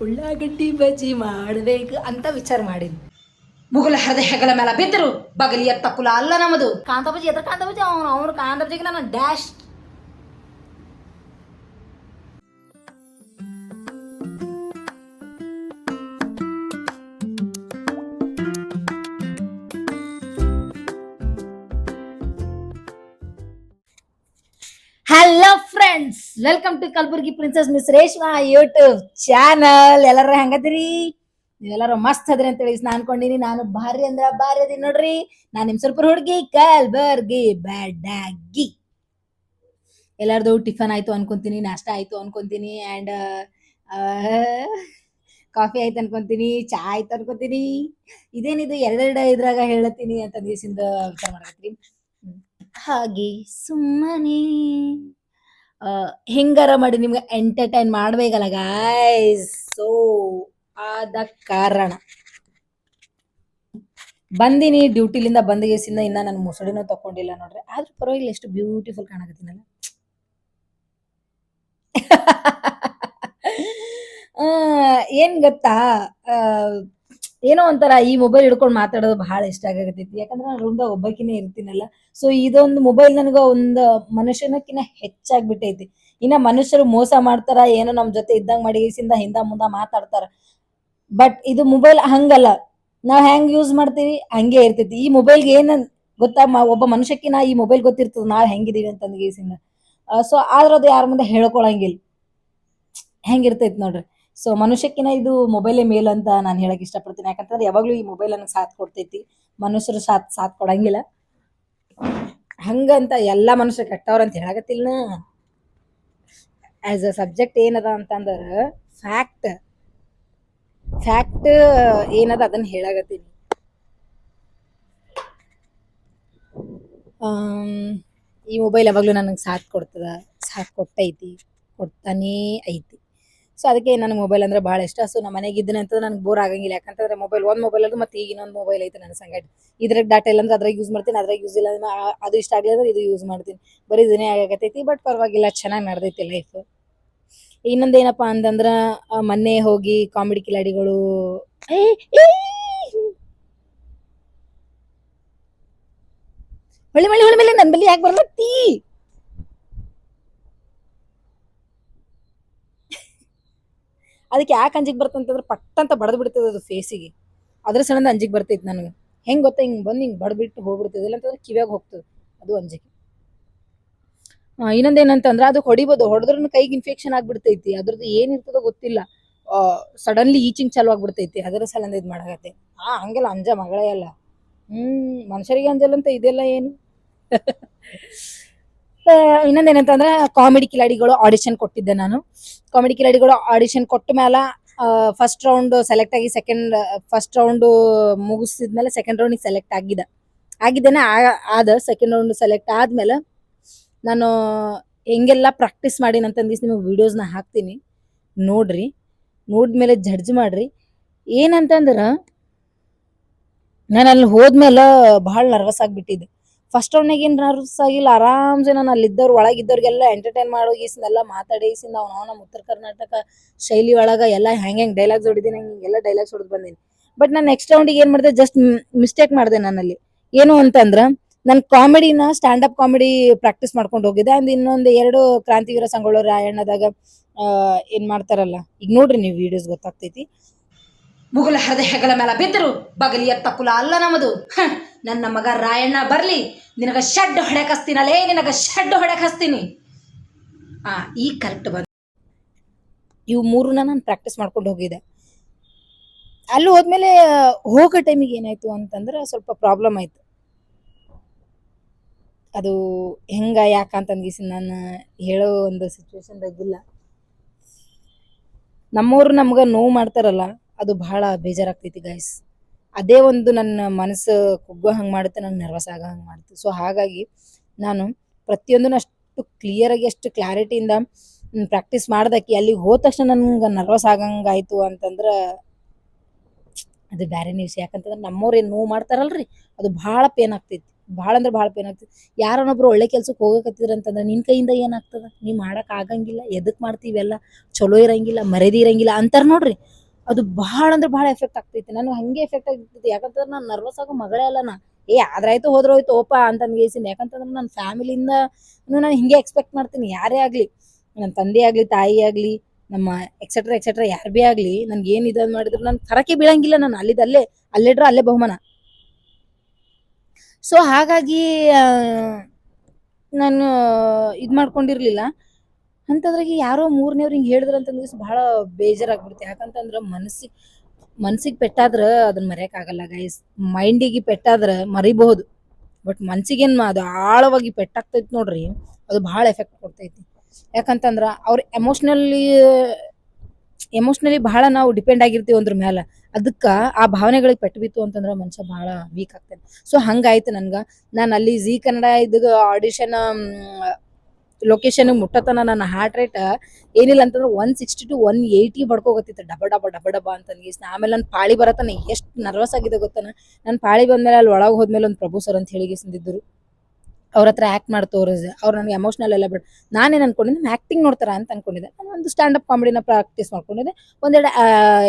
ಉಳ್ಳಾಗಡ್ಡಿ ಬಜ್ಜಿ ಮಾಡಬೇಕು ಅಂತ ವಿಚಾರ ಮಾಡಿದ್ವಿ ಮುಗುಲ ಹೃದಯಗಳ ಹೆಗಲ ಮೇಲೆ ಬಿದ್ದರು ಬಗಲಿಯ ಎತ್ತ ಕುಲ ಅಲ್ಲ ನಮ್ಮದು. ಕಾಂತಾಬಜಿ ಎದ್ರ ಕಾಂತಾಬಜಿ? ಅವನು ಅವನು ಕಾಂತಾಬಜಿಗೆ ನಾನು dash friends welcome to Kalaburagi princess miss Reshma YouTube channel ಎಲ್ಲರ ಹೆಂಗದಿರಿ? ನೀವೆಲ್ಲರೂ ಮಸ್ತ್ ಅದ್ರಿ ಅಂತೇಳಿ ನಾ ಅನ್ಕೊಂಡಿನಿ. ನಾನು ಭಾರಿ ಅಂದ್ರ ಭಾರಿ ಅದೀನಿ ನೋಡ್ರಿ. ನಾನು ನಿಮ್ ಸ್ವಲ್ಪ ಹುಡುಗಿ ಕಲ್ಬರ್ಗಿ ಬ್ಯಾಡಾಗಿ ಎಲ್ಲಾರ್ದು ಟಿಫನ್ ಆಯ್ತು ಅನ್ಕೊಂತೀನಿ, ನಾಷ್ಟ ಆಯ್ತು ಅನ್ಕೊಂತೀನಿ ಅಂಡ್ ಕಾಫಿ ಆಯ್ತು ಅನ್ಕೊಂತೀನಿ, ಚಾ ಆಯ್ತು ಅನ್ಕೊಂತೀನಿ. ಇದೇನಿದು ಎರಡೆರಡ ಇದ್ರಾಗ ಹೇಳತ್ತೀನಿ ಅಂತ ದಿವಸಿಂದ ವಿಚಾರ ಮಾಡಕತ್ರಿ ಹಾಗೆ ಸುಮ್ಮನೆ ಹೆಂಗಾರ ಮಾಡಿ ನಿಮ್ಗೆ ಎಂಟರ್ಟೈನ್ ಮಾಡ್ಬೇಕಲ್ಲ ಗಾಯ್ಸ್ ಸೊ ಆದ ಕಾರಣ. ಬಂದಿನಿ ಡ್ಯೂಟಿಲಿಂದ ಬಂದಗೇಸಿಂದ ಇನ್ನ ನಾನು ಮುಸುಡಿನೂ ತಕೊಂಡಿಲ್ಲ ನೋಡ್ರಿ. ಆದ್ರೂ ಪರವಾಗಿಲ್ಲ ಎಷ್ಟು ಬ್ಯೂಟಿಫುಲ್ ಕಾಣಕತ್ತೀನಲ್ಲ. ಏನ್ ಗೊತ್ತಾ? ಆ, ಏನೋ ಒಂಥರ ಈ ಮೊಬೈಲ್ ಹಿಡ್ಕೊಂಡು ಮಾತಾಡೋದು ಬಹಳ ಇಷ್ಟ ಆಗಕತ್ತೈತಿ. ಯಾಕಂದ್ರೆ ನಾನು ರೂಮ್ದಾಗ ಒಬ್ಬಕಿನ ಇರ್ತೀನಲ್ಲ. ಸೊ ಇದೊಂದು ಮೊಬೈಲ್ ನನಗ ಒಂದು ಮನುಷ್ಯನಕ್ಕಿಂತ ಹೆಚ್ಚಾಗ್ಬಿಟ್ಟೈತಿ. ಇನ್ನ ಮನುಷ್ಯರು ಮೋಸ ಮಾಡ್ತಾರ, ಏನೋ ನಮ್ಮ ಜೊತೆ ಇದ್ದಂಗ್ ಮಾಡಿಸಿಂದ ಹಿಂದ ಮುಂದ ಮಾತಾಡ್ತಾರ. ಬಟ್ ಇದು ಮೊಬೈಲ್ ಹಂಗಲ್ಲ. ನಾವ್ ಹೆಂಗ್ ಯೂಸ್ ಮಾಡ್ತೀವಿ? ಹಂಗೆ ಇರ್ತೈತಿ. ಈ ಮೊಬೈಲ್ಗೆ ಏನ ಗೊತ್ತಾ? ಒಬ್ಬ ಮನುಷ್ಯಕ್ಕಿನ ಈ ಮೊಬೈಲ್ ಗೊತ್ತಿರ್ತದ. ನಾವ್ ಹೆಂಗಿದೀವಿ ಅಂತ ಗೇಸಿಂದ. ಸೊ ಆದ್ರ ಅದು ಯಾರ ಮುಂದೆ ಹೇಳ್ಕೊಳಂಗಿಲ್ಲ. ಹೆಂಗಿರ್ತೈತಿ ನೋಡ್ರಿ. ಸೊ ಮನುಷ್ಯಕ್ಕಿನ ಇದು ಮೊಬೈಲೇ ಮೇಲ್ ಅಂತ ನಾನು ಹೇಳಕ್ ಇಷ್ಟಪಡ್ತೀನಿ. ಯಾಕಂತಂದ್ರೆ ಯಾವಾಗ್ಲೂ ಈ ಮೊಬೈಲ್ ನನಗೆ ಸಾಥ್ ಕೊಡ್ತೈತಿ. ಮನುಷ್ಯರು ಸಾಥ್ ಸಾಥ್ ಕೊಡಂಗಿಲ್ಲ. ಹಂಗಂತ ಎಲ್ಲ ಮನುಷ್ಯರು ಕೆಟ್ಟವ್ರ ಅಂತ ಹೇಳಕತ್ತಿಲ್ಲ ಆಸ್ ಅ ಸಬ್ಜೆಕ್ಟ್ ಏನದ ಅಂತಂದ್ರ ಫ್ಯಾಕ್ಟ್ ಫ್ಯಾಕ್ಟ್ ಏನದ ಅದನ್ನ ಹೇಳಕತ್ತೀನಿ. ಆಮ್, ಈ ಮೊಬೈಲ್ ಯಾವಾಗ್ಲೂ ನನಗೆ ಸಾಥ್ ಕೊಡ್ತದ ಸಾಥ್ ಕೊಟ್ಟೈತಿ ಕೊಡ್ತಾನೇ ಐತಿ. ಸೊ ಅದಕ್ಕೆ ನನಗೆ ಮೊಬೈಲ್ ಅಂದ್ರೆ ಭಾಳ ಇಷ್ಟ. ಸೊ ನಮ್ಮ ಮನೆಗೆ ಇದ್ದನೆ ಅಂತ ನನಗೆ ಬೋರ್ ಆಗಂಗಿಲ್ಲ. ಯಾಕಂತಂದ್ರೆ ಮೊಬೈಲ್ ಒಂದು ಮೊಬೈಲ್ ಅದು ಮತ್ತೆ ಈಗ ಇನ್ನೊಂದು ಮೊಬೈಲ್ ಐತೆ ನನ್ನ ಸಂಗಡ. ಇದ್ರಾಗ ಡಾಟಾ ಇಲ್ಲ ಅಂದ್ರೆ ಅದ್ರಾಗ ಯೂಸ್ ಮಾಡ್ತೀನಿ, ಅದ್ರಾಗ ಯೂಸ್ ಇಲ್ಲ ಅಂದ್ರೆ ಅದು ಇಷ್ಟ ಆಗಲಿಲ್ಲ ಅಂದ್ರೆ ಇದು ಯೂಸ್ ಮಾಡ್ತೀನಿ. ಬರೀ ಇದನ್ನೇ ಆಗಾಕತೈತಿ ಬಟ್ ಪರವಾಗಿಲ್ಲ, ಚೆನ್ನಾಗಿ ನಡೆದೈತಿ ಲೈಫ್ ಇನ್ನೊಂದೇನಪ್ಪ ಅಂತಂದ್ರ ಮೊನ್ನೆ ಹೋಗಿ ಕಾಮಿಡಿ ಕಿಲಾಡಿಗಳು ಹೊಳಿ ಮಳಿ ಹೊಳ್ಳಿ ಮೇಲೆ ನನ್ನ ಬಳಿ ಯಾಕೆ ಬರ್ಲತ್ತಿ? ಅದಕ್ಕೆ ಯಾಕೆ ಅಂಜಿಗೆ ಬರ್ತಂತಂದ್ರೆ ಪಟ್ ಅಂತ ಬಡದ್ ಬಿಡ್ತದೆ ಅದು ಫೇಸಿಗೆ ಅದ್ರ ಸಣ್ಣದ ಅಂಜಿಗೆ ಬರ್ತೈತಿ ನನಗೆ. ಹೆಂಗ್ ಗೊತ್ತಾ? ಹಿಂಗ್ ಬಂದು ಹಿಂಗ್ ಬಡ್ಬಿಟ್ಟು ಹೋಗ್ಬಿಡ್ತದೆ. ಇಲ್ಲಂತಂದ್ರೆ ಕಿವ್ಯಾಗ ಹೋಗ್ತದೆ. ಅದು ಅಂಜಿಕೆ. ಆ, ಇನ್ನೊಂದೇನಂತಂದ್ರೆ ಅದು ಹೊಡಿಬೋದು. ಹೊಡೆದ್ರೂ ಕೈಗೆ ಇನ್ಫೆಕ್ಷನ್ ಆಗ್ಬಿಡ್ತೈತಿ. ಅದ್ರದ್ದು ಏನಿರ್ತದೋ ಗೊತ್ತಿಲ್ಲ. ಸಡನ್ಲಿ ಈಚಿಂಗ್ ಚಾಲು ಆಗ್ಬಿಡ್ತೈತಿ. ಅದರ ಸಲಂದ ಇದು ಮಾಡಾಕತ್ತೆ. ಆ ಹಂಗೆಲ್ಲ ಅಂಜ ಮಗಳೇ ಅಲ್ಲ. ಹ್ಮ್ ಮನುಷ್ಯರಿಗೆ ಅಂಜಲ್ಲಂತ ಇದೆಲ್ಲ ಏನು? ಇನ್ನೊಂದೇನಂತಂದ್ರೆ ಕಾಮಿಡಿ ಕಿಲಾಡಿಗಳು ಆಡಿಷನ್ ಕೊಟ್ಟಿದ್ದೆ ನಾನು. ಕಾಮಿಡಿ ಕಿಲಾಡಿಗಳು ಆಡಿಷನ್ ಕೊಟ್ಟ ಮೇಲೆ ಫಸ್ಟ್ ರೌಂಡ್ ಸೆಲೆಕ್ಟ್ ಆಗಿ ಸೆಕೆಂಡ್ ಫಸ್ಟ್ ರೌಂಡ್ ಮುಗಿಸಿದ್ಮೇಲೆ ಸೆಕೆಂಡ್ ರೌಂಡಿಗೆ ಸೆಲೆಕ್ಟ್ ಆಗಿದೆ ಆಗಿದ್ದೇನೆ ಆದ ಸೆಕೆಂಡ್ ರೌಂಡ್ ಸೆಲೆಕ್ಟ್ ಆದ್ಮೇಲೆ ನಾನು ಹೆಂಗೆಲ್ಲ ಪ್ರಾಕ್ಟೀಸ್ ಮಾಡಿ ಅಂತಂದಿಸ್ ನಿಮಗೆ ವಿಡಿಯೋಸ್ನ ಹಾಕ್ತೀನಿ. ನೋಡ್ರಿ ನೋಡಿದ್ಮೇಲೆ ಜಡ್ಜ್ ಮಾಡ್ರಿ. ಏನಂತಂದ್ರ, ನಾನು ಅಲ್ಲಿ ಹೋದ್ಮೇಲೆ ಬಹಳ ನರ್ವಸ್ ಆಗಿಬಿಟ್ಟಿದ್ದೆ. ಫಸ್ಟ್ ರೌಂಡ್ನಾಗ ನರ್ವ್ಸ್ ಆಗಿಲ್ಲ. ಆರಾಮ್ಸೆ ನಾನು ಅಲ್ಲಿದ್ದವ್ರು ಒಳಗಿದ್ದವ್ರಿಗೆಲ್ಲ ಎಂಟರ್ಟೈನ್ ಮಾಡೋಗಿಸಿಂದೆಲ್ಲ ಮಾತಾಡಿಸಿಂದ ಅವ್ನು ನಮ್ಮ ಉತ್ತರ ಕರ್ನಾಟಕ ಶೈಲಿ ಒಳಗ ಎಲ್ಲ ಹೆಂಗೆ ಹೆಂಗೆ ಡೈಲಾಗ್ಸ್ ಹೊಡಿದೀನಿ, ಹಂಗೆ ಹಿಂಗೆಲ್ಲ ಡೈಲಾಗ್ಸ್ ಹೊಡೆದು ಬಂದೀನಿ. ಬಟ್ ನಾನು ನೆಕ್ಸ್ಟ್ ರೌಂಡಿಗೆ ಏನು ಮಾಡಿದೆ ಜಸ್ಟ್ ಮಿಸ್ಟೇಕ್ ಮಾಡಿದೆ ನಾನಲ್ಲಿ. ಏನು ಅಂತಂದ್ರ, ನಾನು ಕಾಮಿಡಿನ ಸ್ಟ್ಯಾಂಡ್ ಅಪ್ ಕಾಮಿಡಿ ಪ್ರಾಕ್ಟೀಸ್ ಮಾಡ್ಕೊಂಡು ಹೋಗಿದ್ದೆ. ಅಂದ್ ಇನ್ನೊಂದು ಎರಡು ಕ್ರಾಂತಿವೀರ ಸಂಗೊಳ್ಳ ರಾಯಣ್ಣದಾಗ ಏನ್ ಮಾಡ್ತಾರಲ್ಲ, ಈಗ ನೋಡ್ರಿ ನೀವು ವಿಡಿಯೋಸ್ ಗೊತ್ತಾಗ್ತೈತಿ. ಮುಗುಲ ಹೃದಯಗಳ ಮೇಲೆ ಬಿದ್ದರು ಬಗಲಿಯ ತಕುಲ ಕುಲ ಅಲ್ಲ ನಮ್ಮದು ನನ್ನ ಮಗ ರಾಯಣ್ಣ ಬರಲಿ. ನಿನಗ ಶೆಡ್ ಹೊಡೆಕ್ ಹಸ್ತೀನಲ್ಲೇ ನಿನಗ ಶೆಡ್ ಹಸ್ತೀನಿ ಆ, ಈ ಕರೆಕ್ಟ್ ಬಂದ. ಇವು ಮೂರನ್ನ ನಾನು ಪ್ರಾಕ್ಟೀಸ್ ಮಾಡ್ಕೊಂಡು ಹೋಗಿದೆ ಅಲ್ಲಿ ಹೋದ್ಮೇಲೆ, ಹೋಗೋ ಟೈಮಿಗೆ ಏನಾಯ್ತು ಅಂತಂದ್ರೆ ಸ್ವಲ್ಪ ಪ್ರಾಬ್ಲಮ್ ಆಯ್ತು. ಅದು ಹೆಂಗ ಯಾಕಂತಂದಿಸಿ ನಾನು ಹೇಳೋ ಒಂದು ಸಿಚುವೇಶನ್ದಾಗಿಲ್ಲ ನಮ್ಮವ್ರು ನಮ್ಗೆ ನೋವು ಮಾಡ್ತಾರಲ್ಲ ಅದು ಬಹಳ ಬೇಜಾರಾಗ್ತೈತಿ ಗೈಸ್ ಅದೇ ಒಂದು ನನ್ನ ಮನಸ್ಸು ಕುಗ್ಗೋ ಹಂಗೆ ಮಾಡುತ್ತೆ, ನಂಗೆ ನರ್ವಸ್ ಆಗೋ ಹಂಗೆ ಮಾಡುತ್ತೆ. ಸೊ ಹಾಗಾಗಿ ನಾನು ಪ್ರತಿಯೊಂದನ್ನು ಅಷ್ಟು ಕ್ಲಿಯರಾಗಿ ಅಷ್ಟು ಕ್ಲಾರಿಟಿಯಿಂದ ಪ್ರಾಕ್ಟೀಸ್ ಮಾಡ್ದಕ್ಕೆ ಅಲ್ಲಿಗೆ ಹೋದ ತಕ್ಷಣ ನನ್ಗೆ ನರ್ವಸ್ ಆಗಂಗಾಯ್ತು ಅಂತಂದ್ರೆ ಅದು ಬೇರೆ ವಿಷಯ ಯಾಕಂತಂದ್ರೆ ನಮ್ಮವ್ರು ಏನು ನೋವು ಮಾಡ್ತಾರಲ್ರಿ? ಅದು ಭಾಳ ಪೇನ್ ಆಗ್ತೈತಿ. ಭಾಳ ಅಂದ್ರೆ ಭಾಳ ಪೇನ್ ಆಗ್ತೈತಿ. ಯಾರನ್ನೊಬ್ರು ಒಳ್ಳೆ ಕೆಲ್ಸಕ್ಕೆ ಹೋಗಕತ್ತಿದ್ರ ಅಂತಂದ್ರೆ ನಿನ್ನ ಕೈಯಿಂದ ಏನಾಗ್ತದ? ನೀವು ಮಾಡೋಕ್ಕಾಗಂಗಿಲ್ಲ ಆಗಂಗಿಲ್ಲ. ಎದಕ್ ಮಾಡ್ತೀವೆಲ್ಲ ಚಲೋ ಇರಂಗಿಲ್ಲ ಮರೆದಿರಂಗಿಲ್ಲ ಅಂತಾರ ನೋಡ್ರಿ. ಅದು ಭಾಳ ಅಂದ್ರೆ ಭಾಳ ಎಫೆಕ್ಟ್ ಆಗ್ತೈತಿ. ನನಗೆ ಹಂಗೆ ಎಫೆಕ್ಟ್ ಆಗ್ತೈತಿ ಯಾಕಂತಂದ್ರೆ ನಾನು ನರ್ವಸ್ ಆಗೋ ಮಗಳೇ ಅಲ್ಲ ನಾ. ಏ, ಆದ್ರಾಯ್ತು, ಹೋದ್ರೋಯ್ತು, ಓಪ ಅಂತ ಅನ್ಗೇಸಿನಿ ಯಾಕಂತಂದ್ರೆ ನನ್ನ ಫ್ಯಾಮಿಲಿಯಿಂದ ನಾನು ಹಿಂಗೆ ಎಕ್ಸ್ಪೆಕ್ಟ್ ಮಾಡ್ತೀನಿ. ಯಾರೇ ಆಗಲಿ ನನ್ನ ತಂದೆ ಆಗಲಿ, ತಾಯಿ ಆಗಲಿ, ನಮ್ಮ ಎಕ್ಸೆಟ್ರಾ ಎಕ್ಸೆಟ್ರಾ ಯಾರು ಬಿ ಆಗಲಿ, ನನ್ಗೆ ಏನು ಇದು ಮಾಡಿದ್ರು ನಾನು ಕರಕೆ ಬೀಳಂಗಿಲ್ಲ ನಾನು. ಅಲ್ಲಿದ್ದ ಅಲ್ಲೇ ಅಲ್ಲಿಡ್ರ ಅಲ್ಲೇ ಬಹುಮಾನ. ಸೊ ಹಾಗಾಗಿ ನಾನು ಇದು ಮಾಡ್ಕೊಂಡಿರ್ಲಿಲ್ಲ. ಅಂಥದ್ರಾಗೆ ಯಾರೋ ಮೂರನೇವ್ರು ಹಿಂಗೆ ಹೇಳಿದ್ರು ಅಂತಂದ್ರೆ ಭಾಳ ಬೇಜಾರಾಗ್ಬಿಡುತ್ತೆ ಯಾಕಂತಂದ್ರೆ ಮನಸ್ಸಿಗೆ ಮನ್ಸಿಗೆ ಪೆಟ್ಟಾದ್ರೆ ಅದನ್ನ ಆಗಲ್ಲ ಗೈಸ್ ಮೈಂಡಿಗೆ ಪೆಟ್ಟಾದ್ರೆ ಮರಿಬಹುದು. ಬಟ್ ಮನ್ಸಿಗೇನು ಅದು ಆಳವಾಗಿ ಪೆಟ್ಟಾಗ್ತೈತಿ ನೋಡ್ರಿ, ಅದು ಭಾಳ ಎಫೆಕ್ಟ್ ಕೊಡ್ತೈತಿ. ಯಾಕಂತಂದ್ರೆ ಅವ್ರ ಎಮೋಷ್ನಲಿ ಎಮೋಷ್ನಲಿ ಭಾಳ ನಾವು ಡಿಪೆಂಡ್ ಆಗಿರ್ತೀವಿ ಅಂದ್ರ ಮೇಲೆ ಅದಕ್ಕೆ ಆ ಭಾವನೆಗಳಿಗೆ ಪೆಟ್ಟು ಬಿತ್ತು ಅಂತಂದ್ರೆ ಮನುಷ್ಯ ಭಾಳ ವೀಕ್ ಆಗ್ತಾನೆ. ಸೊ ಹಂಗಾಯ್ತು ನನ್ಗೆ. ನಾನು ಅಲ್ಲಿ ಜಿ ಕನ್ನಡ ಇದು ಆಡಿಷನ್ ಲೊಕೇಶನ್ ಮುಟ್ಟತನ ನನ್ನ ಹಾರ್ಟ್ ರೇಟ್ ಏನಿಲ್ಲ ಅಂತಂದ್ರೆ one sixty to one eighty ಬಡ್ಕೋಗತ್ತಿತ್ತು. ಡಬ ಡಬ ಡಬ ಡಬ ಅಂತ ಅನ್ಗಿಸ್ ಆಮೇಲೆ ನನ್ನ ಪಾಳಿ ಬರತನ ಎಷ್ಟು ನರ್ವಸ್ ಆಗಿದೆ ಗೊತ್ತಾನ? ನನ್ನ ಪಾಳಿ ಬಂದ್ಮೇಲೆ ಅಲ್ಲಿ ಒಳಗೆ ಹೋದ್ಮೇಲೆ ಒಂದು ಪ್ರಭು ಸರ್ ಅಂತ ಹೇಳಿಗಿಸಿದ್ರು ಅವ್ರ ಹತ್ರ ಆ್ಯಕ್ಟ್ ಮಾಡಿ ತೋರಿಸಿದೆ ಅವ್ರು ನನಗೆ ಎಮೋಷ್ನಲ್ ಎಲ್ಲ ಬಿಟ್ಟು ನಾನೇನು ಅನ್ಕೊಂಡಿದ್ದೆ? ನಾನು ಆ್ಯಕ್ಟಿಂಗ್ ನೋಡ್ತಾರ ಅಂತ ಅನ್ಕೊಂಡಿದ್ದೆ. ನಾನು ಒಂದು ಸ್ಟ್ಯಾಂಡಪ್ ಕಾಮಿಡಿನ ಪ್ರಾಕ್ಟೀಸ್ ಮಾಡ್ಕೊಂಡಿದ್ದೆ. ಒಂದೆರಡು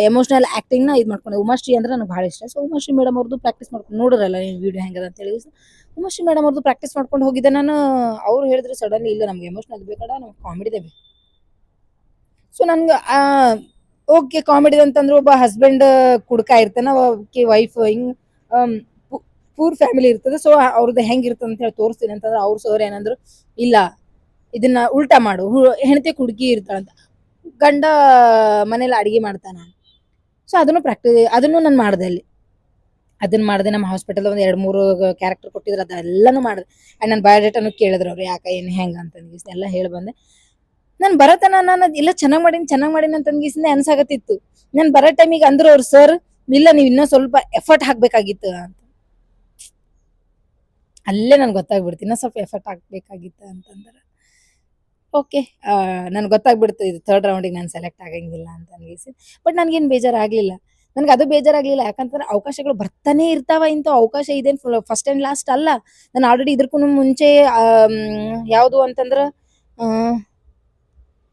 ಎಮೋಷ್ನಲ್ ಆ್ಯಕ್ಟಿಂಗ್ನ ಇದು ಮಾಡ್ಕೊಂಡೆ. ಉಮಾಶ್ರೀ ಅಂದ್ರೆ ನನಗೆ ಭಾಳ ಇಷ್ಟ. ಸೊ ಉಮಾಶ್ರೀ ಮೇಡಮ್ ಅವ್ರದ್ದು ಪ್ರಾಕ್ಟೀಸ್ ಮಾಡ್ಕೊಂಡು ನೋಡಿರಲ್ಲ ನೀವು ವೀಡಿಯೋ ಹೆಂಗದ ಅಂತ ಹೇಳಿ. ಉಮಾಶ್ರೀ ಮೇಡಮ್ ಅವ್ರದ್ದು ಪ್ರಾಕ್ಟೀಸ್ ಮಾಡ್ಕೊಂಡು ಹೋಗಿದ್ದೆ ನಾನು. ಅವ್ರು ಹೇಳಿದ್ರು, ಸಡನ್ಲಿ ಇಲ್ಲ, ನಮ್ಗೆ ಎಮೋಷ್ನಲ್ ಬೇಕಡ ನಮ್ಗೆ ಕಾಮಿಡಿದೆ ಬೇಕು. ಸೊ ನನ್ಗೆ ಓಕೆ ಕಾಮಿಡಿ ಅಂತಂದ್ರೆ ಒಬ್ಬ ಹಸ್ಬೆಂಡ್ ಕುಡ್ಕ ಇರ್ತಾನೆ ಓಕೆ ವೈಫ್ ಹಿಂಗೆ ಪೂರ್ ಫ್ಯಾಮಿಲಿ ಇರ್ತದೆ. ಸೊ ಅವ್ರದ್ದು ಹೆಂಗಿರ್ತದೆ ಅಂತ ಹೇಳಿ ತೋರಿಸ್ತೀನಿ. ಅಂತಂದ್ರೆ ಅವ್ರ ಸೋರ್ ಏನಂದ್ರು, ಇಲ್ಲ, ಇದನ್ನ ಉಲ್ಟಾ ಮಾಡು. ಹೆಂಡತಿ ಹುಡುಗಿ ಇರ್ತಾಳಂತ. ಗಂಡ ಮನೇಲಿ ಅಡಿಗೆ ಮಾಡ್ತಾನ ಸೊ ಅದನ್ನು ಪ್ರಾಕ್ಟೀಸ್ ಅದನ್ನು ನಾನು ಮಾಡಿದೆ ಅಲ್ಲಿ. ಅದನ್ನ ಮಾಡಿದೆ ನಮ್ಮ ಹಾಸ್ಪಿಟಲ್ ಒಂದು ಎರಡು ಮೂರು ಕ್ಯಾರೆಕ್ಟರ್ ಕೊಟ್ಟಿದ್ರು. ಅದೆಲ್ಲನೂ ಮಾಡಿದೆ. ಆ್ಯಂಡ್ ನಾನು ಬಯೋಡೇಟನು ಕೇಳಿದ್ರು ಅವ್ರು, ಯಾಕೆ ಏನು ಹೆಂಗೆ ಅಂತ ಅಂದ್ಗಿಸಿ ಎಲ್ಲ ಹೇಳಿ ಬಂದೆ. ನಾನು ಬರತನ ನಾನು ಇಲ್ಲ, ಚೆನ್ನಾಗಿ ಮಾಡೀನಿ ಚೆನ್ನಾಗಿ ಮಾಡೀನಿ ಅಂತ ಅಂದ್ಗಿಸಿಂದೆ ಅನ್ಸಾಗತ್ತಿತ್ತು. ನಾನು ಬರೋ ಟೈಮಿಗೆ ಅಂದ್ರು ಅವ್ರು, ಸರ್, ಇಲ್ಲ, ನೀವು ಇನ್ನೂ ಸ್ವಲ್ಪ ಎಫರ್ಟ್ ಹಾಕಬೇಕಾಗಿತ್ತು ಅಂತ. ಅಲ್ಲೇ ನನಗೆ ಗೊತ್ತಾಗ್ಬಿಡ್ತು ಇನ್ನೂ ಸ್ವಲ್ಪ ಎಫರ್ಟ್ ಹಾಕ್ಬೇಕಾಗಿತ್ತು ಅಂತಂದ್ರೆ. ಓಕೆ ನನ್ಗೆ ಗೊತ್ತಾಗ್ಬಿಡ್ತು ಇದು ಥರ್ಡ್ ರೌಂಡಿಗೆ ನಾನು ಸೆಲೆಕ್ಟ್ ಆಗಂಗಿಲ್ಲ ಅಂತ ಅನ್ಗಿಸಿ. ಬಟ್ ನನಗೇನು ಬೇಜಾರಾಗಲಿಲ್ಲ. ನನಗೆ ಅದು ಬೇಜಾರಾಗಲಿಲ್ಲ, ಯಾಕಂತಂದ್ರೆ ಅವಕಾಶಗಳು ಬರ್ತಾನೆ ಇರ್ತಾವ ಇಂಥ ಅವಕಾಶ ಇದೇನು ಫಸ್ಟ್ ಆ್ಯಂಡ್ ಲಾಸ್ಟ್ ಅಲ್ಲ. ನಾನು ಆಲ್ರೆಡಿ ಇದಕ್ಕೂ ಮುಂಚೆ ಯಾವುದು ಅಂತಂದ್ರೆ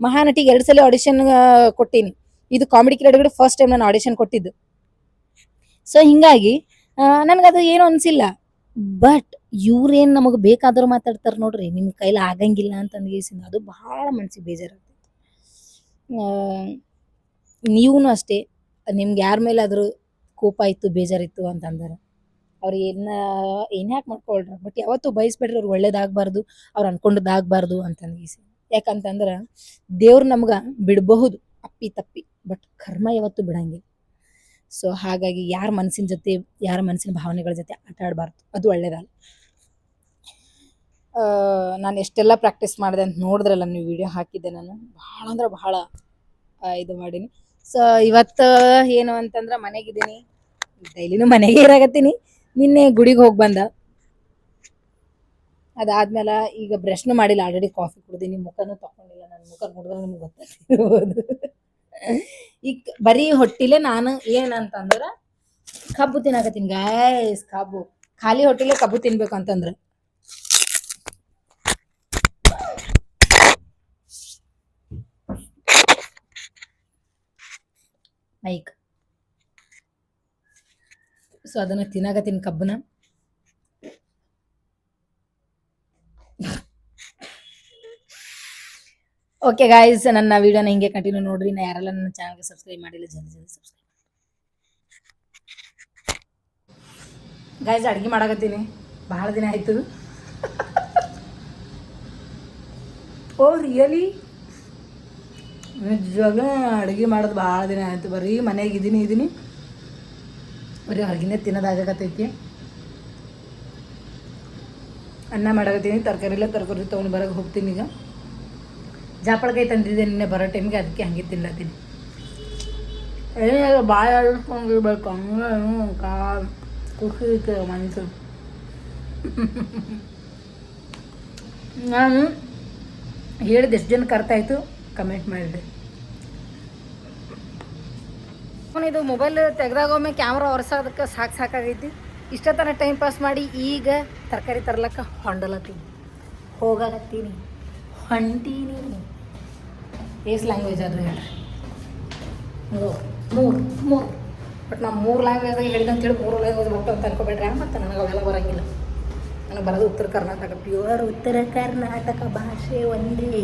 ಮಹಾನಟಿಗೆ ಎರಡು ಸಲ ಆಡಿಷನ್ ಕೊಟ್ಟೀನಿ. ಇದು ಕಾಮಿಡಿ ಕ್ರೀಡೆಗಳು ಫಸ್ಟ್ ಟೈಮ್ ನಾನು ಆಡಿಷನ್ ಕೊಟ್ಟಿದ್ದು. ಸೊ ಹಿಂಗಾಗಿ ನನಗದು ಏನು ಅನಿಸಿಲ್ಲ. ಬಟ್ ಇವ್ರೇನು ನಮಗೆ ಬೇಕಾದ್ರೂ ಮಾತಾಡ್ತಾರೆ ನೋಡ್ರಿ ನಿಮ್ಮ ಕೈಲಿ ಆಗಂಗಿಲ್ಲ ಅಂತ ಅಂದ್ಗೇಸಿಂದ ಅದು ಭಾಳ ಮನ್ಸಿಗೆ ಬೇಜಾರಾಗ್ತೈತಿ. ನೀವೂ ಅಷ್ಟೇ, ನಿಮ್ಗೆ ಯಾರ ಮೇಲಾದರೂ ಕೋಪ ಇತ್ತು, ಬೇಜಾರಿತ್ತು ಅಂತಂದ್ರೆ. ಅವ್ರು ಏನ, ಏನು ಯಾಕೆ ಮಾಡ್ಕೊಳ್ರಿ? ಬಟ್ ಯಾವತ್ತು ಬಯಸ್ಬೇಡ್ರಿ ಅವ್ರು ಒಳ್ಳೇದಾಗಬಾರ್ದು, ಅವ್ರು ಅನ್ಕೊಂಡದ್ದಾಗಬಾರ್ದು ಅಂತಂದ್ಗೇಸಿ ಯಾಕಂತಂದ್ರೆ ದೇವ್ರು ನಮ್ಗೆ ಬಿಡಬಹುದು, ಅಪ್ಪಿ ತಪ್ಪಿ, ಬಟ್ ಕರ್ಮ ಯಾವತ್ತೂ ಬಿಡಂಗಿಲ್ಲ. ಸೊ ಹಾಗಾಗಿ ಯಾರ ಮನಸ್ಸಿನ ಜೊತೆ, ಯಾರ ಮನಸ್ಸಿನ ಭಾವನೆಗಳ ಜೊತೆ ಆಟ ಆಡಬಾರ್ದು ಅದು ಒಳ್ಳೇದಲ್ಲ. ನಾನು ಎಷ್ಟೆಲ್ಲ ಪ್ರಾಕ್ಟೀಸ್ ಮಾಡಿದೆ ಅಂತ ನೋಡಿದ್ರಲ್ಲ, ನೀವು ವಿಡಿಯೋ ಹಾಕಿದ್ದೆ ನಾನು. ಭಾಳ ಅಂದ್ರೆ ಭಾಳ ಇದು ಮಾಡೀನಿ. ಸೊ ಇವತ್ತು ಏನು ಅಂತಂದ್ರೆ ಮನೆಗಿದ್ದೀನಿ. ಡೈಲಿನೂ ಮನೆಗೆ ಇರಾಕತ್ತೀನಿ. ನಿನ್ನೆ ಗುಡಿಗೆ ಹೋಗಿ ಬಂದ. ಅದಾದ್ಮೇಲೆ ಈಗ ಬ್ರಷ್ನು ಮಾಡಿಲ್ಲ. ಆಲ್ರೆಡಿ ಕಾಫಿ ಕುಡ್ದೀನಿ. ಮುಖನೂ ತಗೊಂಡಿಲ್ಲ ನನ್ನ ಮುಖ ನೋಡಿದ್ರೆ ನಿಮ್ಗೆ ಗೊತ್ತಾಗ್ತಿರ್ಬೋದು. ಈಗ ಬರೀ ಹೊಟ್ಟಿಲೆ ನಾನು ಏನಂತಂದ್ರೆ ಕಬ್ಬು ತಿನ್ನಾಕತ್ತೀನಿ ಗಾಯ್ಸ್ ಕಬ್ಬು. ಖಾಲಿ ಹೊಟ್ಟಿಲೆ ಕಬ್ಬು ತಿನ್ಬೇಕು ಅಂತಂದ್ರೆ. ಮೈಕ್. ಸೊ ಅದನ್ನ ತಿನ್ನಾಕತ್ತೀನಿ ಕಬ್ಬನ ಓಕೆ ಗಾಯ್ಸ್ ನನ್ನ ವಿಡಿಯೋನ ಹಿಂಗೆ ಕಂಟಿನ್ಯೂ ನೋಡ್ರಿ. ನಾ ಯಾರೆಲ್ಲ ನನ್ನ ಚಾನಲ್ಗೆ ಸಬ್ಸ್ಕ್ರೈಬ್ ಮಾಡಿಲ್ಲ, ಜಲ್ದಿ ಜಲ್ದಿ ಸಬ್ಸ್ಕ್ರೈಬ್ ಗಾಯ್ಸ್ ಅಡುಗೆ ಮಾಡಾಕತ್ತೀನಿ. ಭಾಳ ದಿನ ಆಯ್ತು ಓ ರಿಯಲಿ ನಿಜವಾಗ್ಲೂ ಅಡುಗೆ ಮಾಡೋದು ಭಾಳ ದಿನ ಆಯಿತು. ಬರೀ ಮನೆಗೆ ಇದೀನಿ ಇದೀನಿ. ಬರೀ ಹೊರಗಿನೇ ತಿನ್ನೋದಾಗಕತ್ತೈತಿ ಅನ್ನ ಮಾಡಕತ್ತೀನಿ, ತರಕಾರಿ ಇಲ್ಲ, ತರಕಾರಿ ತೊಗೊಂಡು ಬರೋಕೆ ಹೋಗ್ತೀನಿ ಈಗ. ಜಾಪಳಕಾಯಿ ತಂದಿದ್ದೆ ನಿನ್ನೆ, ಬರೋ ಟೈಮ್ಗೆ ಅದಕ್ಕೆ ಹಂಗೆ ತಿನ್ಲತ್ತೀನಿ. ಏನಿಲ್ಲ ಬಾಯ ಆಡಿಸ್ಕೊಂಡಿರ್ಬೇಕು ಹಂಗೆ ಕಾ, ಖುಷಿ ಐತೆ ಮನಸ್ಸು ನಾನು ಹೇಳಿದ ಎಷ್ಟು ಜನ ಕರ್ತಾಯಿತು ಕಮೆಂಟ್ ಮಾಡಿದೆ. ಇದು ಮೊಬೈಲ್ ತೆಗೆದಾಗೊಮ್ಮೆ ಕ್ಯಾಮ್ರಾ ಒರೆಸೋದಕ್ಕೆ ಸಾಕು ಸಾಕಾಗೈತಿ. ಇಷ್ಟೊತ್ತನ ಟೈಮ್ ಪಾಸ್ ಮಾಡಿ ಈಗ ತರಕಾರಿ ತರ್ಲಕ್ಕ ಹೊಂಡಲತ್ತೀನಿ. ಹೋಗಾಕತ್ತೀನಿ ಹೊಂಟೀನಿ. ಏಸ್ ಲ್ಯಾಂಗ್ವೇಜ್ ಅದು ಹೇಳ್ರಿ. ಮೂರು ಮೂರು ಮೂರು. ಬಟ್ ನಾವು ಮೂರು ಲ್ಯಾಂಗ್ವೇಜಾಗಿ ಹೇಳಿದೆ ಅಂತೇಳಿ ಮೂರು ಲ್ಯಾಂಗ್ವೇಜ್ ಬಿಟ್ಟು ಅಂತ ಅನ್ಕೋಬೇಡ್ರಿ. ಮತ್ತು ನನಗೆ ಅವೆಲ್ಲ ಬರೋಂಗಿಲ್ಲ. ನನಗೆ ಬರೋದು ಉತ್ತರ ಕರ್ನಾಟಕ ಪ್ಯೂರ್ ಉತ್ತರ ಕರ್ನಾಟಕ ಭಾಷೆ ಒಂದೇ.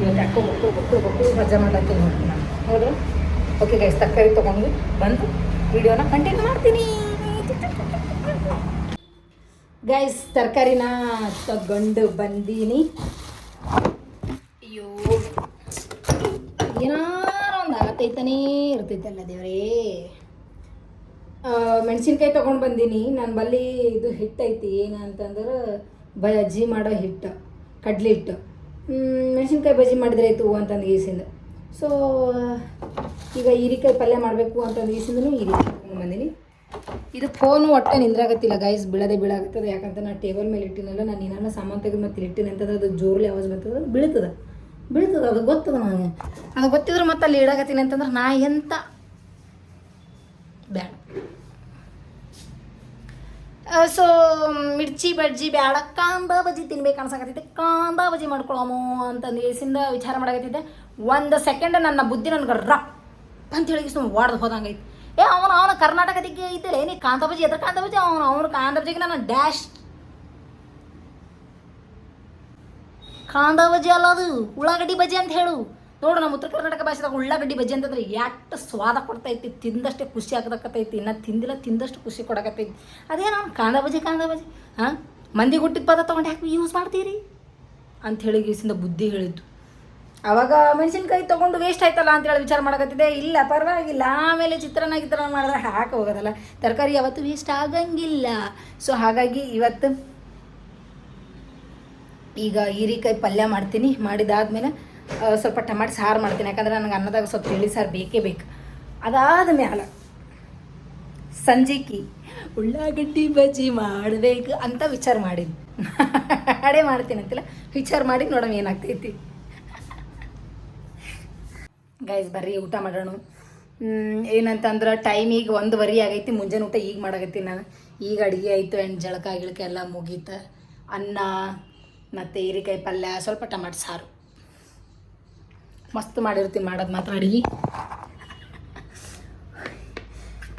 ಯಾಕೋ ಮಕ್ಕಳು ಮಕ್ಕಳು ಮಜಾ ಮಾಡ್ಲತ್ತೀನಿ ನಾನು. ಹೌದು? ಓಕೆ ಗೈಸ್ ತರಕಾರಿ ತೊಗೊಂಡು ಬಂದು ವಿಡಿಯೋನ ಕಂಟಿನ್ಯೂ ಮಾಡ್ತೀನಿ. ಗೈಸ್ ತರಕಾರಿನ ತಗೊಂಡು ಬಂದೀನಿ. ಅಯ್ಯೋ. ಏನಾರ ಒಂದು ಆಗತ್ತೈತಾನೇ ಇರ್ತೈತಲ್ಲ ದೇವರೇ. ಮೆಣಸಿನ್ಕಾಯಿ ತೊಗೊಂಡು ಬಂದೀನಿ. ನನ್ನ ಬಲ್ಲಿ ಇದು ಹಿಟ್ಟೈತಿ ಏನಂತಂದ್ರೆ ಬಜ್ಜಿ ಮಾಡೋ ಹಿಟ್ಟು ಕಡ್ಲೆ ಹಿಟ್ಟು. ಮೆಣಸಿನ್ಕಾಯಿ ಬಜ್ಜಿ ಮಾಡಿದ್ರೆ ಆಯಿತು ಅಂತಂದು ಗೀಸಿಂದ ಸೊ ಈಗ ಹೀರಿಕಾಯಿ ಪಲ್ಯ ಮಾಡಬೇಕು ಅಂತಂದು ಗೀಸಿಂದನು ಹೀರಿಕಾಯಿ ಬಂದೀನಿ ಇದು ಫೋನು ಒಟ್ಟೆ ನಿಂದ್ರಾಗತ್ತಿಲ್ಲ ಗೈಸ್ ಬೀಳದೆ ಬೀಳಾಗುತ್ತದೆ ಯಾಕಂತ ನಾನು ಟೇಬಲ್ ಮೇಲೆ ಇಟ್ಟಿನಲ್ಲ ನಾನು ಏನಾರ ಸಾಮಾನು ತೆಗೆದು ಮತ್ತೆ ಇಟ್ಟಿನಿ. ಅಂತಂದ್ರೆ ಅದು ಜೋರ್ಲಿ ಆವಾಜ್ ಬರ್ತದೆ? ಬೀಳ್ತದೆ. ಬೀಳ್ತದೆ, ಅದು ಗೊತ್ತದ ನನಗೆ. ಅದು ಗೊತ್ತಿದ್ರೆ ಮತ್ತೆ ಅಲ್ಲಿ ಇಡಾಗತ್ತೀನಿ ಅಂತಂದ್ರೆ ನಾ ಎಂತ ಬೇಡ ಸೊ, ಮಿರ್ಚಿ, ಬಜ್ಜಿ ಬೇಡ ಕಾಂದ ಬಜ್ಜಿ ತಿನ್ಬೇಕು ಅನ್ಸಕತ್ತೈತೆ. ಕಾಂದ ಬಜ್ಜಿ ಮಾಡ್ಕೊಳಮು ಅಂತಂದು ಏಸಿಂದ ವಿಚಾರ ಮಾಡಕತ್ತಿದ್ದೆ ಒಂದು ಸೆಕೆಂಡ್ ನನ್ನ ಬುದ್ಧಿ ನನಗೆ ರ ಅಂತ ಹೇಳಿ ಒಡ್ದು ಹೋದಂಗೈತೆ. ಏ, ಅವನು, ಅವನ ಕರ್ನಾಟಕದಿಗೆ ಇದ್ದರೆ ನೀ ಕಾಂತ ಬಜ್ಜಿ ಎದ್ರ ಕಾಂತ ಬಜ್ಜಿ ಅವನು ಅವನು ಕಾಂತ ಬಜ್ಜಿಗೆ ನನ್ನ ಡ್ಯಾಶ್ ಕಾಂದ ಬಜ್ಜಿ ಅಲ್ಲ ಅದು ಉಳ್ಳಾಗಡ್ಡಿ ಬಜ್ಜಿ ಅಂತ ಹೇಳು. ನೋಡು, ನಮ್ಮ ಉತ್ತರ ಕರ್ನಾಟಕ ಭಾಷೆದಾಗ ಉಳ್ಳಾಗಡ್ಡಿ ಬಜ್ಜಿ ಅಂತಂದ್ರೆ ಎಷ್ಟು ಸ್ವಾದ ಕೊಡ್ತೈತಿ, ತಿಂದಷ್ಟೇ ಖುಷಿ ಆಗತಕ್ಕೈತಿ ಇನ್ನು ತಿಂದಿಲ್ಲ, ತಿಂದಷ್ಟು ಖುಷಿ ಕೊಡಕತ್ತೈತಿ. ಅದೇ ನಾನು ಕಾಂದ ಬಜ್ಜಿ ಕಾಂದ ಬಜ್ಜಿ, ಹಾಂ? ಮಂದಿ ಗುಟ್ಟಿದ ಪದ ತೊಗೊಂಡು ಯಾಕೆ ಯೂಸ್ ಮಾಡ್ತೀರಿ? ಅಂತ ಹೇಳಿ ಗೀಸಿಂದ ಬುದ್ಧಿ ಹೇಳಿದ್ದು. ಅವಾಗ ಮೆಣಸಿನ್ಕಾಯಿ ತೊಗೊಂಡು ವೇಸ್ಟ್ ಆಯ್ತಲ್ಲ ಅಂತೇಳಿ ವಿಚಾರ ಮಾಡಕತ್ತಿದೆ ಇಲ್ಲ, ಪರವಾಗಿಲ್ಲ. ಆಮೇಲೆ ಚಿತ್ರಾನ್ನ ಗಿತ್ರಾನ್ನ ಮಾಡಿದ್ರೆ ಹಾಕಿ ಹೋಗೋದಲ್ಲ. ತರಕಾರಿ ಯಾವತ್ತೂ ವೇಸ್ಟ್ ಆಗಂಗಿಲ್ಲ. ಸೊ ಹಾಗಾಗಿ ಇವತ್ತು ಈಗ ಹೀರಿಕಾಯಿ ಪಲ್ಯ ಮಾಡ್ತೀನಿ. ಮಾಡಿದಾದ್ಮೇಲೆ ಸ್ವಲ್ಪ ಟಮಾಟೊ ಸಾರು ಮಾಡ್ತೀನಿ. ಯಾಕಂದ್ರೆ ನನಗೆ ಅನ್ನದಾಗ ಸ್ವಲ್ಪ ತಿಳಿ ಸಾರು ಬೇಕೇ ಬೇಕು. ಅದಾದ ಮ್ಯಾಲ ಸಂಜೆಕಿ ಉಳ್ಳಾಗಡ್ಡಿ ಬಜ್ಜಿ ಮಾಡಬೇಕು ಅಂತ ವಿಚಾರ ಮಾಡೀನಿ. ಅಡೇ ಮಾಡ್ತೀನಿ ಅಂತಿಲ್ಲ. ವಿಚಾರ ಮಾಡಿ ನೋಡೋಣ ಏನಾಗ್ತೈತಿ. ಗೈಸ್ ಬರ್ರಿ, ಊಟ ಮಾಡೋಣ. ಏನಂತಂದ್ರೆ ಟೈಮ್ ಈಗ ಒಂದುವರೆ ಆಗೈತಿ. ಮುಂಜಾನೆ ಊಟ ಈಗ ಮಾಡಾಕತ್ತೀನಿ ನಾನು. ಈಗ ಅಡುಗೆ ಆಯಿತು ಆ್ಯಂಡ್ ಜಳಕ ಗಿಳಕ ಎಲ್ಲ ಮುಗೀತ. ಅನ್ನ ಮತ್ತು ಹೀರೆಕಾಯಿ ಪಲ್ಯ, ಸ್ವಲ್ಪ ಟಮಾಟೊ ಸಾರು. ಮಸ್ತ್ ಮಾಡಿರ್ತೀನಿ ಮಾಡೋದು ಮಾತ್ರ ಅಡುಗೆ.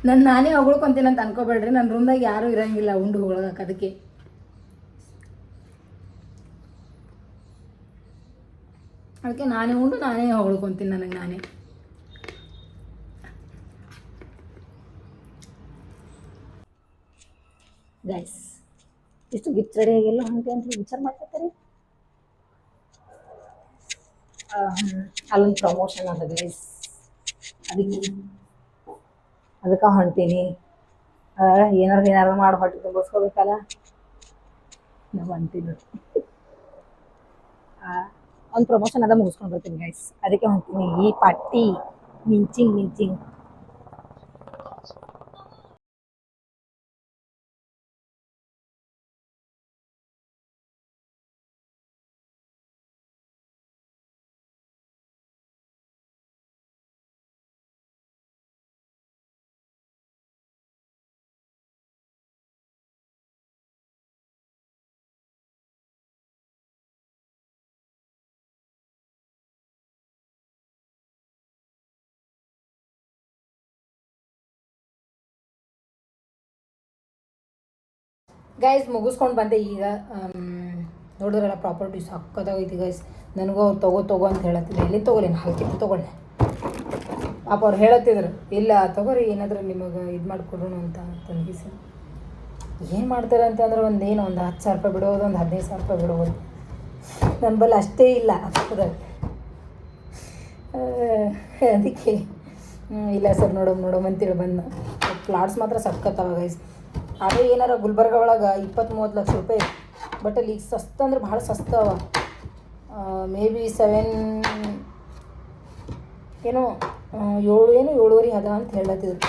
ನಾನು ನಾನೇ ಹೊಗಳ್ಕೊಂತೀನಿ ಅಂತ ಅನ್ಕೋಬೇಡ್ರಿ. ನನ್ನ ರೂಮ್ದಾಗ ಯಾರೂ ಇರಂಗಿಲ್ಲ ಉಂಡು ಹೊಗಳಕ್ಕೆ ಅದಕ್ಕೆ. ಅದಕ್ಕೆ ನಾನೇ ಉಂಡು, ನಾನೇ ಹೊಗಳ್ಕೊಂತೀನಿ ನನಗೆ ನಾನೇ. ಗೈಸ್ ರೆಡಿ ಆಗಿಲ್ಲ, ಹಂಗೆ ಅಂತ ವಿಚಾರ ಮಾಡ್ಕೊತಾರೆ? ಅಲ್ಲೊಂದು ಪ್ರಮೋಷನ್ ಅದ ಗೈಸ್ ಅದಕ್ಕೆ ಅದಕ್ಕೆ ಹೊಂಟೀನಿ. ಏನಾರು ಏನಾರು ಮಾಡಿ ಹೊಟ್ಟೆ ತುಂಬಿಸ್ಕೋಬೇಕಲ್ಲ? ನಾವು ಹೊಂಟೀನಿ ಒಂದು ಪ್ರಮೋಷನ್ ಅದ ಮುಗಿಸ್ಕೊಂಡು ಬರ್ತೀನಿ ಗೈಸ್ ಅದಕ್ಕೆ ಹೊಂಟೀನಿ. ಈ ಪಟ್ಟಿ ಮಿಂಚಿಂಗ್ ಮಿಂಚಿಂಗ್. ಗೈಸ್ ಮುಗಿಸ್ಕೊಂಡು ಬಂದೆ ಈಗ ನೋಡಿದ್ರಲ್ಲ ಪ್ರಾಪರ್ಟಿ ಸಕ್ಕತ್ತಾಗೈತಿ ಗೈಸ್ ನನಗೂ ಅವ್ರು ತಗೋ ತಗೋ ಅಂತ ಹೇಳತ್ತಿದ್ರು. ಎಲ್ಲಿ ತೊಗೊಲಿ? ಹಲ್ಕಿತ್ತು ತೊಗೊಳ್ಳೆ. ಪಾಪ ಅವ್ರು ಹೇಳತ್ತಿದ್ರು, ಇಲ್ಲ ತಗೋರಿ, ಏನಾದರೂ ನಿಮಗೆ ಇದು ಮಾಡಿಕೊಡೋಣ ಅಂತ ತಂದಿಸಿ ಏನು ಮಾಡ್ತಾರೆ ಅಂತಂದ್ರೆ ಒಂದು ಏನು ಒಂದು ಹತ್ತು ಸಾವಿರ ರೂಪಾಯಿ ಬಿಡೋದು, ಒಂದು ಹದಿನೈದು ಸಾವಿರ ರೂಪಾಯಿ ಬಿಡೋದು. ನನ್ನ ಬಲ್ಲಿ ಅಷ್ಟೇ ಇಲ್ಲ. ಅಷ್ಟದ ಅದಕ್ಕೆ ಇಲ್ಲ ಸರ್, ನೋಡಮ್ ನೋಡಮ್ ಅಂತೇಳಿ ಬಂದ. ಪ್ಲಾಟ್ಸ್ ಮಾತ್ರ ಸಕ್ಕತ್ತವ ಗೈಸ್ ಅದೇ ಏನಾರ ಗುಲ್ಬರ್ಗ ಒಳಗೆ ಇಪ್ಪತ್ತು ಮೂವತ್ತು ಲಕ್ಷ ರೂಪಾಯಿ ಬಟ್ ಅಲ್ಲಿ ಈಗ ಸಸ್ತ ಅಂದ್ರೆ ಭಾಳ ಸಸ್ತ ಅವ. ಮೇ ಬಿ ಸೆವೆನ್ ಏನೋ ಏಳು, ಏನು ಏಳುವರೆ ಅದ ಅಂತ ಹೇಳತ್ತಿದ್ರು.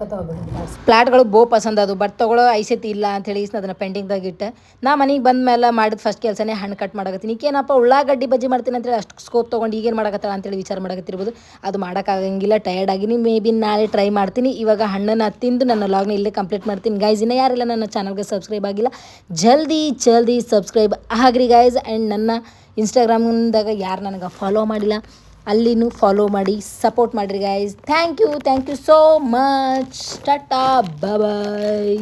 ಸಖತ್ ಫ್ಲಾಟ್ಗಳು ಬೋ ಪಸಂದ್ ಅದು. ಬಟ್ ತಗೊಳ್ಳೋ ಐಸತಿ ಇಲ್ಲ ಅಂತೇಳಿ ಅದನ್ನ ಪೆಂಡಿಂಗ್ದಾಗ ಇಟ್ಟೆ. ನಾ ಮನೆಗೆ ಬಂದ ಮೇಲೆ ಮಾಡಿದ ಫಸ್ಟ್ ಕೆಲಸನೇ ಹಣ್ಣು ಕಟ್ ಮಾಡಕತ್ತೀನಿ. ಏನಪ್ಪ ಉಳ್ಳಾಗಡ್ಡಿ ಬಜ್ಜಿ ಮಾಡ್ತೀನಿ ಅಂತೇಳಿ ಅಷ್ಟು ಸ್ಕೋಪ್ ತೊಗೊಂಡು ಈಗೇನು ಮಾಡಕತ್ತಾಳ ಅಂತೇಳಿ ವಿಚಾರ ಮಾಡಕತ್ತಿರ್ಬೋದು. ಅದು ಮಾಡೋಕ್ಕಾಗಂಗಿಲ್ಲ ಟಯರ್ಡ್ ಆಗಿನಿ. ಮೇ ಬಿ ನಾಳೆ ಟ್ರೈ ಮಾಡ್ತೀನಿ. ಇವಾಗ ಹಣ್ಣನ್ನು ತಿಂದು ನನ್ನ ಲಾಗ್ನ ಇಲ್ಲೇ ಕಂಪ್ಲೀಟ್ ಮಾಡ್ತೀನಿ. ಗೈಸ್ ಇನ್ನೂ ಯಾರಿಲ್ಲ ನನ್ನ ಚಾನಲ್ಗೆ ಸಬ್ಸ್ಕ್ರೈಬ್ ಆಗಿಲ್ಲ, ಜಲ್ದಿ ಜಲ್ದಿ ಸಬ್ಸ್ಕ್ರೈಬ್ ಆಗ್ರಿ ಗೈಸ್ ಆ್ಯಂಡ್ ನನ್ನ ಇನ್ಸ್ಟಾಗ್ರಾಮ್ದಾಗ ಯಾರು ನನಗೆ ಫಾಲೋ ಮಾಡಿಲ್ಲ ಅಲ್ಲಿನೂ ಫಾಲೋ ಮಾಡಿ ಸಪೋರ್ಟ್ ಮಾಡಿರಿ guys thank you thank you so much tata bye